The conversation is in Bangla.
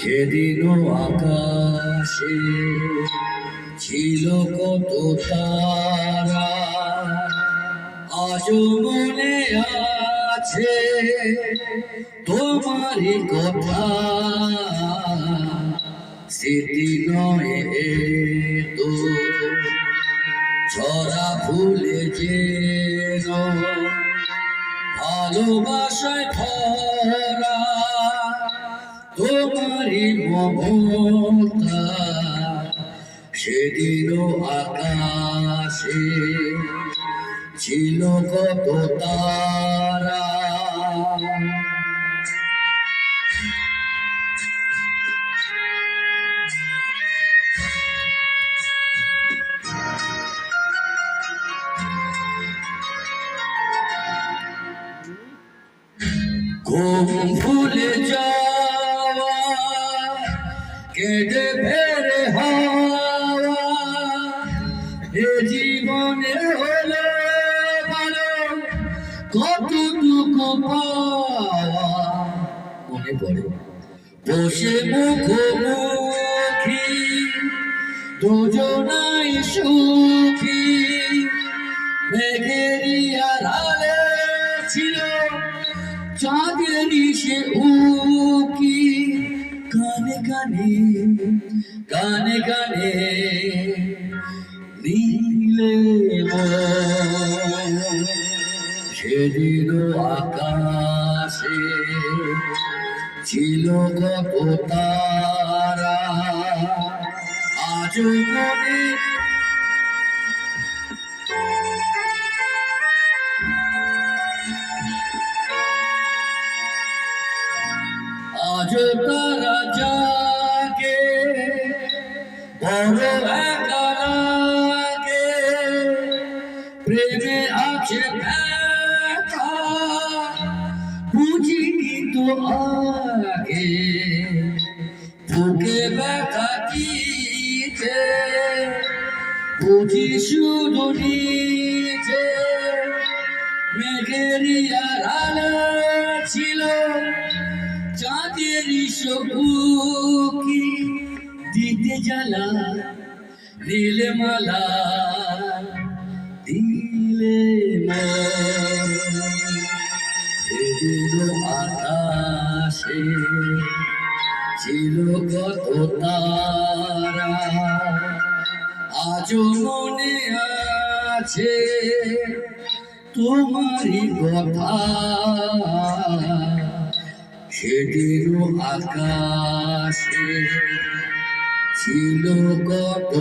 সেদিন আকাশে ছিল কত তারা। আজও মনে আছে তোমারই কথা। স্মৃতি নয় তো, ছড়া ফুলে যেন। ভালোবাসায় ভরা তোমারই মমতা সেদিনও আকাশে ছিল কত তারা। ঘুম ভুলে কেঁদে ফেরে হাওয়া, এ জীবনে হলো ভালো, কতটুকু মনে পড়ে। বসে মুখোমুখি, দুজনাই সুখী। মেঘেরি ছিল, চাঁদেরই সে উকি গানে গানে গানে নীলে। সেদিন আকাশে ছিল কত তারা আজ মনে আজ তারা বড় একা লাগে প্রেমে আছে ব্যথা। বুঝিনি তো আগে বুকে ব্যথা দিতে বুঝি শুধু নিচে মেঘেরি আড়ালে ছিল চাঁদের সবুকি দিতে জ্বালা নীলে মালা, দিলে সেদিন আকাশে ছিল কত তারা, আজও মনে আছে তোমারই কথা। সেদিন আকাশে ছিল কত